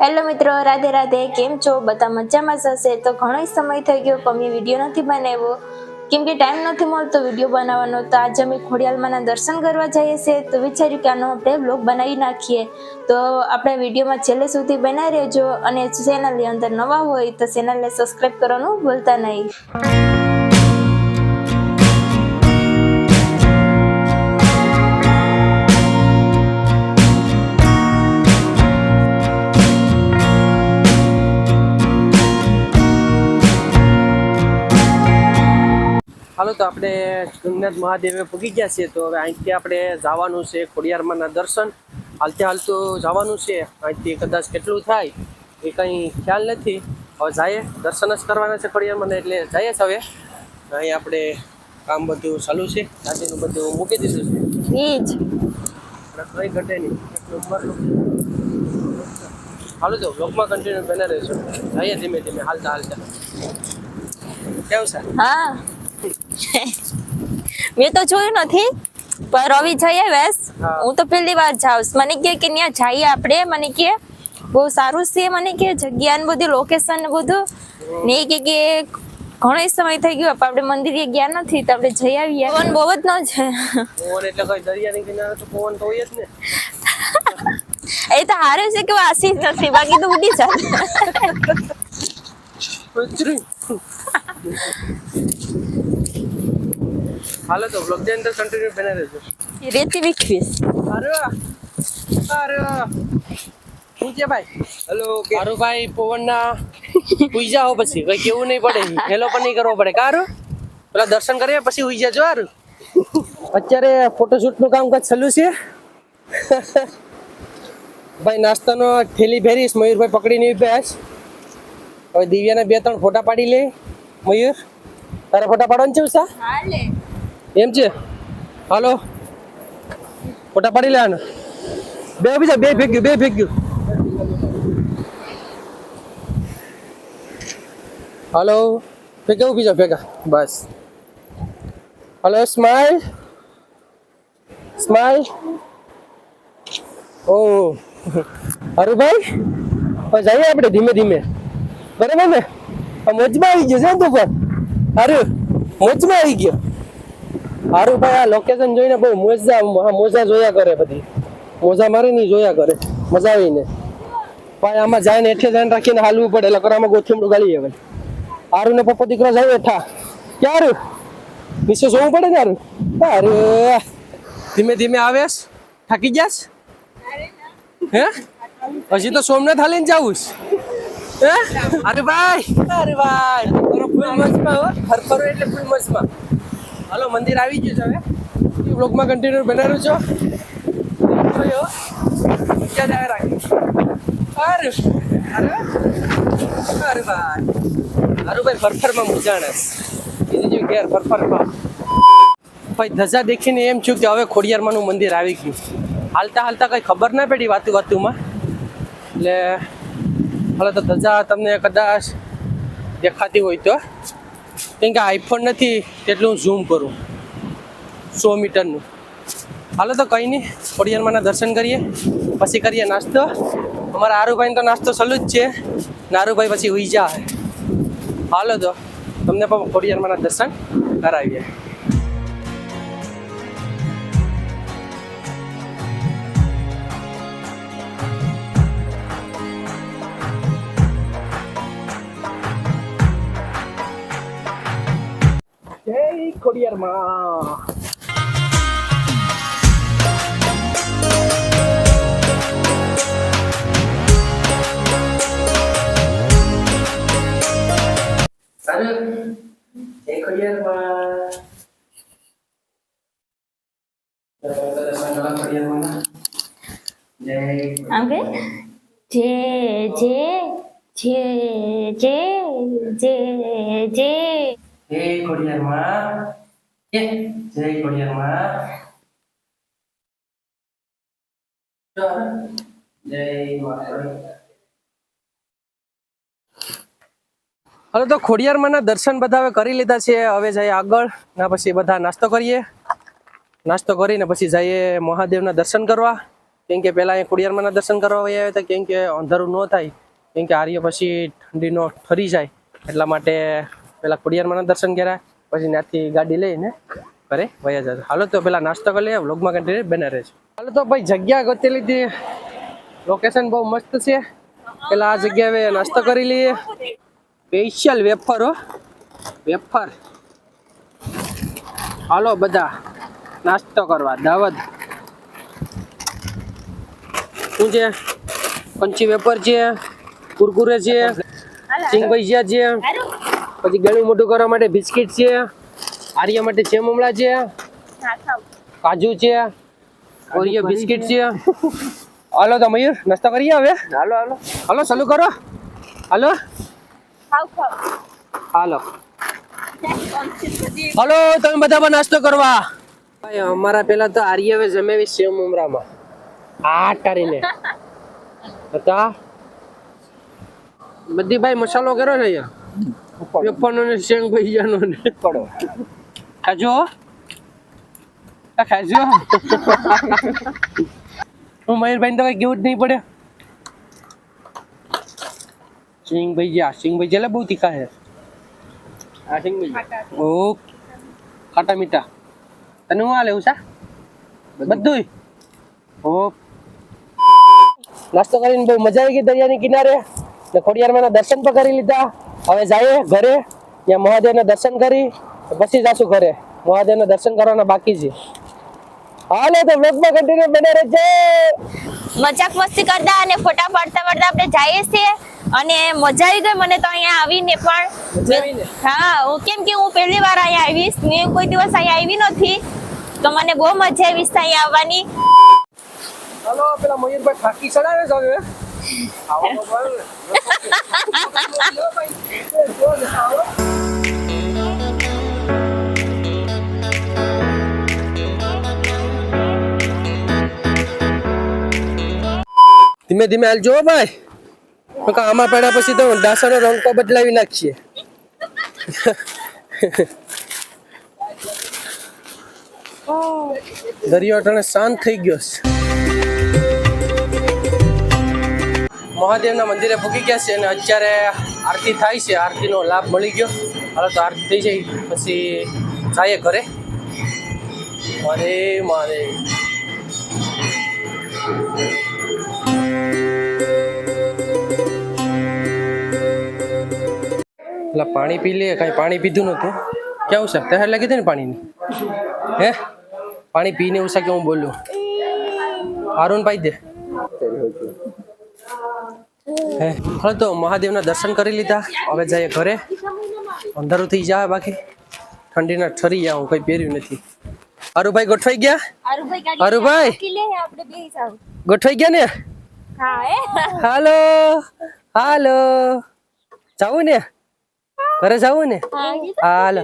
Hello મિત્રો, રાધે રાધે. કેમ છો? બધા મજામાં જ હશે? તો ઘણો સમય થઈ ગયો, પણ મેં વીડિયો નથી બનાવ્યો. કેમ કે ટાઈમ નથી મળતો વીડિયો બનાવવાનો, તો આજે અમે ખોડિયાલમાંના દર્શન કરવા જઈએ છીએ તો વિચાર્યું કે આનો આપણે બ્લોગ બનાવી નાખીએ. તો આપણે વિડીયોમાં છેલ્લે સુધી બનાવી રહેજો અને ચેનલની અંદર નવા હોય તો ચેનલને સબસ્ક્રાઈબ કરવાનું ભૂલતા નહીં. હાલો તો આપણે ગંગનાથ મહાદેવે પૂગી ગયા છીએ. તો હવે અહીંથી આપણે જવાનું છે ખોડિયારમાંના દર્શન. હાલતે હાલતું જવાનું છે. અહીંથી કદાચ કેટલું થાય એ કંઈ ખ્યાલ નથી. હવે જઈએ. દર્શન જ કરવાના છે ખોડિયારમાં એટલે જઈએ જ હવે. અહીં આપણે કામ બધું ચાલુ છે. દાદીનું બધું મૂકી દીધું છે. જ કંઈ ઘટે નહીં. એટલું ઉપરનું. હાલો તો બ્લોકમાં કન્ટિન્યુ બને રહેશું જઈએ ધીમે ધીમે. હાલતા હાલતા. કેવું છે? હા. મેં તો જોયું નથી પણ રવિ જઈએ વેસ હું. તો પહેલી વાર જાઉં મને કે કે ત્યાં જઈએ આપણે. મને કે બહુ સારું છે. મને કે જગ્યા ને બધું લોકેશન ને બધું. ને કે કે ઘણો સમય થઈ ગયો પણ આપણે મંદિરે ગયા નથી તો આપણે જઈ આવીએ. પવન બહુ જ ન છે. પવન એટલે કઈ દરિયાની કિનારે તો પવન તો હોય જ ને. એ તો હારે છે કે વાસી જ નથી બાકી તો ઉડી જાય. હાલો તો બ્લોગની અંદર કન્ટિન્યુ બને રહેજો. રેતી વિકવીસ અરે અરે શું ભાઈ? હેલો મારું ભાઈ પવનના પૂજા હો પછી કઈ કેવું નહીં પડે. હેલો પણ નહીં કરવો પડે. કારો? પેલા દર્શન કરીએ પછી ઉઈ જજો હારું અત્યારે ફોટોશૂટનું કામકાજ ચાલુ છે. ભાઈ નાસ્તાનો થેલી ભેરીશ મયુરભાઈ પકડીને બેસ. હવે દિવ્યાના બે ત્રણ ફોટા પાડી લે. મયુર તારે ફોટા પાડવાનું છે ઉષા? એમ છે? હાલો. ફોટા પાડી લેવાના બે બીજા, બે ભેગ્યું બે ભેગ્યું. હાલો. ભેગા ઊભી જાઓ, ભેગા. બસ. હાલો સ્માઈલ સ્માઈલ ઓ. હરુભાઈ જઈએ આપણે ધીમે ધીમે. બરાબર ને? મોજમાં આવી ગયો છે તું પણ? હારું મોજમાં આવી ગયો. હારું ભાઈ આ લોકેશન જોઈને બહુ મોજા મોજા જોયા કરે બધી. મોજા મારી નહીં જોયા કરે. મજા આવીને. ભાઈ, આમાં જાય ને એઠે ધ્યાન રાખીને હાલવું પડે એટલે આમાં ગોથીમડું ગાળી આવે હારું ને પપ્પો દીકરો જાય એઠા ક્યારું નીચે જોવું પડે ને હારું? અરે, ધીમે ધીમે આવેશ. થાકી જાસ હે? હજી તો સોમનાથ હાલીને જાવું હે? અરે ભાઈ! અરે ભાઈ! ફરો ફૂલ મજમાં હો. ફરફરો એટલે ફૂલ મસ્તમાં હાલો, મંદિર આવી ગયું છે હવે. બ્લોગમાં કન્ટિન્યુ બનાવ્યું છો. જોયો. ક્યાં જાય રાખી. અરે અરે? અરે ભાઈ. ભાઈ ફરફરમાં મુજાણસ બીજી જેવી ઘેર ફરફરમાં. ભાઈ, ધજા દેખીને એમ થયું કે હવે ખોડિયારમાંનું મંદિર આવી ગયું. હાલતા હાલતા કઈ ખબર ના પડી વાતું વાતુમાં. એટલે, હાલ તો ધજા તમને કદાચ દેખાતી હોય તો. કેમ કે આઈફોન નથી, તેટલું ઝૂમ કરું. સો મીટરનું. હાલો તો કંઈ નહીં, ખોડિયારમાંના દર્શન કરીએ, પછી કરીએ નાસ્તો. અમારા આરુભાઈને તો નાસ્તો સલું જ છે. નારુભાઈ પછી ઉઈ જા હાલો તો, તમને પણ ખોડિયારમાંના દર્શન કરાવીએ. જય ખોડિયારમાં અરે જય ખોડિયારમાં જય આમ કે જે જે જે જે જે જે જય માતા હવે તો ખોડિયારમાંના દર્શન બધા હવે કરી લીધા છે. હવે જઈએ આગળ ના પછી બધા નાસ્તો કરીએ. નાસ્તો કરીને પછી જઈએ મહાદેવના દર્શન કરવા. કેમ કે પહેલાં અહીંયા ખોડિયારમાંના દર્શન કરવા આવ્યા હતા કેમ કે અંધારું ન થાય. કેમ કે આર્ય પછી ઠંડીનો ઠરી જાય એટલા માટે પહેલાં ખોડિયારમાંના દર્શન કર્યા. પછી ત્યાંથી ગાડી લઈને ઘરે વયા જતા હાલો તો પેલા નાસ્તો કરી લઈએ વ્લોગમાં કન્ટિન્યુ બને રહેજો. હાલો તો ભાઈ જગ્યા ગોતી લીધી. લોકેશન બહુ મસ્ત છે. પેલા આ જગ્યાએ નાસ્તો કરી લઈએ. સ્પેશિયલ વેફર હો. વેફર હાલો બધા નાસ્તો કરવા દાવત. શું છે? કંચી વેફર છે કુરકુરે છે સિંગ ભજીયા છે. પછી ગળું મોટું કરવા માટે બિસ્કિટ છે આર્ય માટે છે મમળા છે કાજુ છે ઓરિયો બિસ્કિટ છે. હાલો તો મયુર નાસ્તો કરીએ હવે હાલો હાલો. હાલો ચાલુ કરો. હાલો. હાલો. હાલો તમે બધામાં નાસ્તો કરવા. ભાઈ અમારા પેલા તો આર્ય હવે જમેવી સેવ મમરામાં આ કરીને હતા બધી ભાઈ મસાલો કર્યો ને યાર વેફરનો ને શેંગ ભૈયાનો ને. પડો ખાજો ખાજો હું. મયુરભાઈ તો કઈ કેવું જ નહીં પડે. સિંગ ભૈયા સિંગ ભજીયા એટલે બહુ તીખા છે. આ સિંગ ભજીયા ઓ ખાટા મીઠા. તને હું આ લેવું છે? બધું. ઓ. નાસ્તો કરીને બહુ મજા આવી ગઈ દરિયાની કિનારે. ને ખોડિયારમાં દર્શન પણ કરી લીધા. હવે જઈએ ઘરે ત્યાં મહાદેવના દર્શન કરી પછી જાશું ઘરે. મહાદેવને દર્શન કરવાના બાકી છે. હાલો તો વ્લોગમાં કન્ટિન્યુ બને રહેજો. મજાક મસ્તી કરતા અને ફોટા પાડતા પાડતા આપણે જઈએ છીએ અને મજા આવી ગઈ મને તો અહીંયા આવીને પણ. હા હું કેમ કે હું પહેલી વાર અહીંયા આવીશ મેં કોઈ દિવસ અહીંયા આવી નથી. તો મને બહુ મજા આવી છે અહીંયા આવવાની. હાલો પેલા મયુરભાઈ ફાકી ચડાવે છે હવે. ધીમે ધીમે હાલ જો ભાઈ. આમાં પડ્યા પછી તો ડાસાનો રંગ તો બદલાવી નાખીએ. દરિયો અટાણે શાંત થઈ ગયો છે. મહાદેવના મંદિરે પૂકી ગયા છે અને અત્યારે આરતી થાય છે. આરતીનો લાભ મળી ગયો. હાલો તો આરતી થઈ જાય. પછી જાય ઘરે. મારે મારે. પેલા પાણી પી લે કાંઈ પાણી પીધું નતું કેવું છે તે લાગી હતી ને પાણીની? હે? પાણી પીને ઉષા કે હું બોલું? હારું પાઈ દે. હવે તો મહાદેવના દર્શન કરી લીધા. હવે જઈએ ઘરે. અંધારું થઈ જાય બાકી. ઠંડીના ઠરી ગયા હું કઈ પહેર્યું નથી. અરુભાઈ ગોઠવાઈ ગયા? જાવ ગોઠવાઈ ગયા ને? હાલો હાલો. જાવું ને? ઘરે જાવું ને? હાલો.